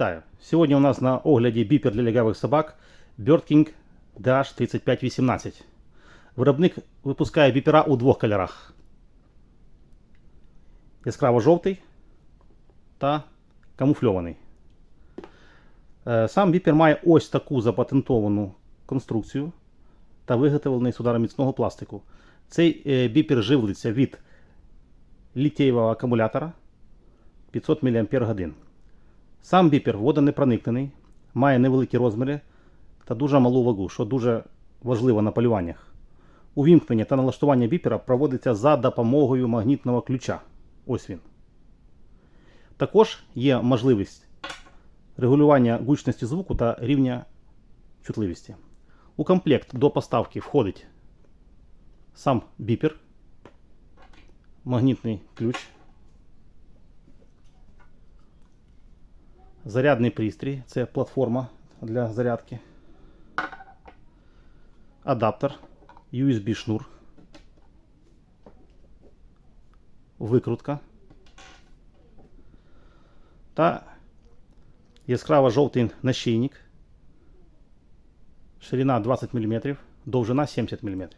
Вітаю! Сьогодні у нас на огляді біпер для лягавих собак Bird King DH3518. Виробник випускає біпера у двох кольорах: яскраво-жовтий та камуфльований. Е, Сам біпер має ось таку запатентовану конструкцію та виготовлений з удароміцного пластику. Цей е, біпер живлиться від літієвого акумулятора 500 мАч. Сам біпер водонепроникнений, має невеликі розміри та дуже малу вагу, що дуже важливо на полюваннях. Увімкнення та налаштування біпера проводиться за допомогою магнітного ключа. Ось він. Також є можливість регулювання гучності звуку та рівня чутливості. У комплект до поставки входить сам біпер, магнітний ключ. Зарядний пристрій це платформа для зарядки. Адаптер, USB шнур. Викрутка. Та яскраво жовтий нащійник. Ширина 20 мм, довжина 70 мм.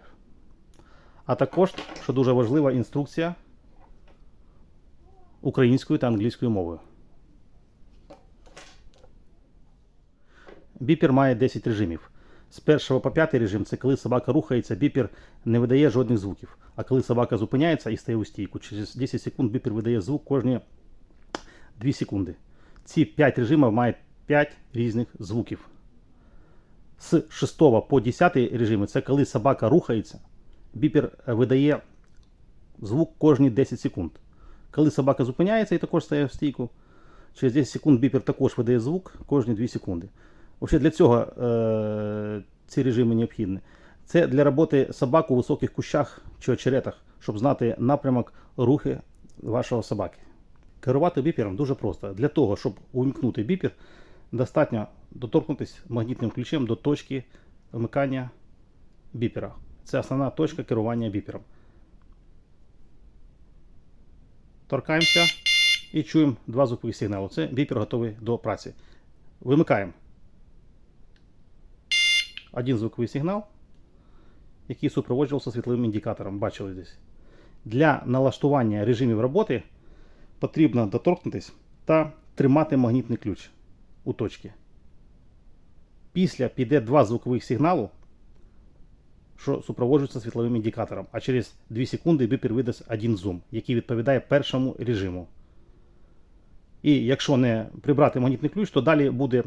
А також, що дуже важлива, інструкція українською та англійською мовою. Біпер має 10 режимів. З 1 по 5 режим це коли собака рухається, біпер не видає жодних звуків. А коли собака зупиняється і стає у стійку, через 10 секунд біпер видає звук кожні 2 секунди. Ці 5 режимів мають 5 різних звуків. З 6 по 10 режими це коли собака рухається, біпер видає звук кожні 10 секунд. Коли собака зупиняється і також стає в стійку, через 10 секунд біпер також видає звук кожні 2 секунди. Взагалі для цього е, ці режими необхідні. Це для роботи собак у високих кущах чи очеретах, щоб знати напрямок рухи вашого собаки. Керувати біпером дуже просто. Для того, щоб увімкнути біпер, достатньо доторкнутися магнітним ключем до точки вмикання біпера. Це основна точка керування біпером. Торкаємося і чуємо два звукові сигнали. Це біпер готовий до праці. Вимикаємо один звуковий сигнал, який супроводжувався світловим індикатором. Бачили десь. Для налаштування режимів роботи потрібно доторкнутися та тримати магнітний ключ у точці. Після піде два звукових сигналу, що супроводжуються світловим індикатором. А через 2 секунди біпер видасть один зум, який відповідає першому режиму. І якщо не прибрати магнітний ключ, то далі буде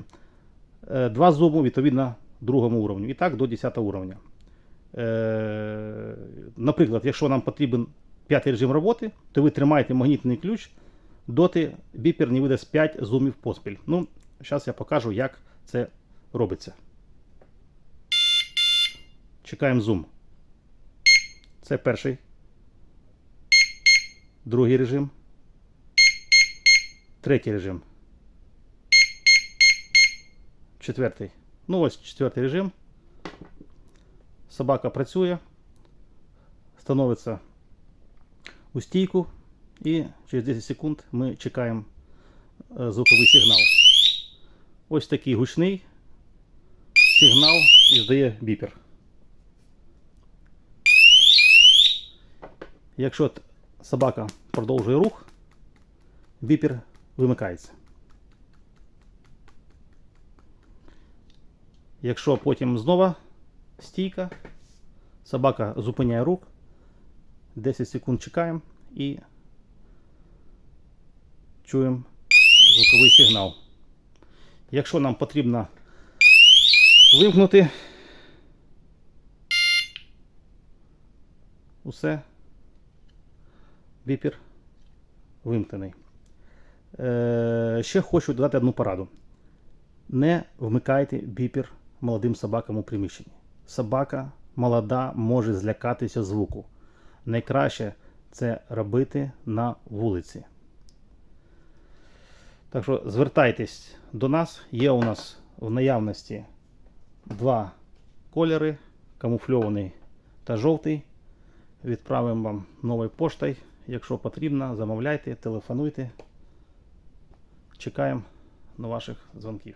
е, два зуму відповідно другому уровню. І так до 10 уровня. Е, наприклад, якщо нам потрібен п'ятий режим роботи, то ви тримаєте магнітний ключ, доти біпер не видасть 5 зумів поспіль. Ну, зараз я покажу, як це робиться. Чекаємо зум. Це перший. Другий режим. Третій режим. Четвертий. Ну, ось четвертий режим. Собака працює, становиться у стійку, і через 10 секунд ми чекаємо е, звуковий сигнал. Ось такий гучний сигнал іздає біпер. Якщо собака продовжує рух, біпер вимикається. Якщо потім знову стійка, собака зупиняє рух, 10 секунд чекаємо і чуємо звуковий сигнал. Якщо нам потрібно вимкнути усе, біпер вимкнений. Е, ще хочу додати одну пораду. Не вмикайте біпер молодим собакам у приміщенні. Собака молода може злякатися звуку. Найкраще це робити на вулиці. Так що звертайтесь до нас. Є у нас в наявності два кольори: камуфльований та жовтий. Відправимо вам новою поштою. Якщо потрібно, замовляйте, телефонуйте. Чекаємо до ваших дзвонків.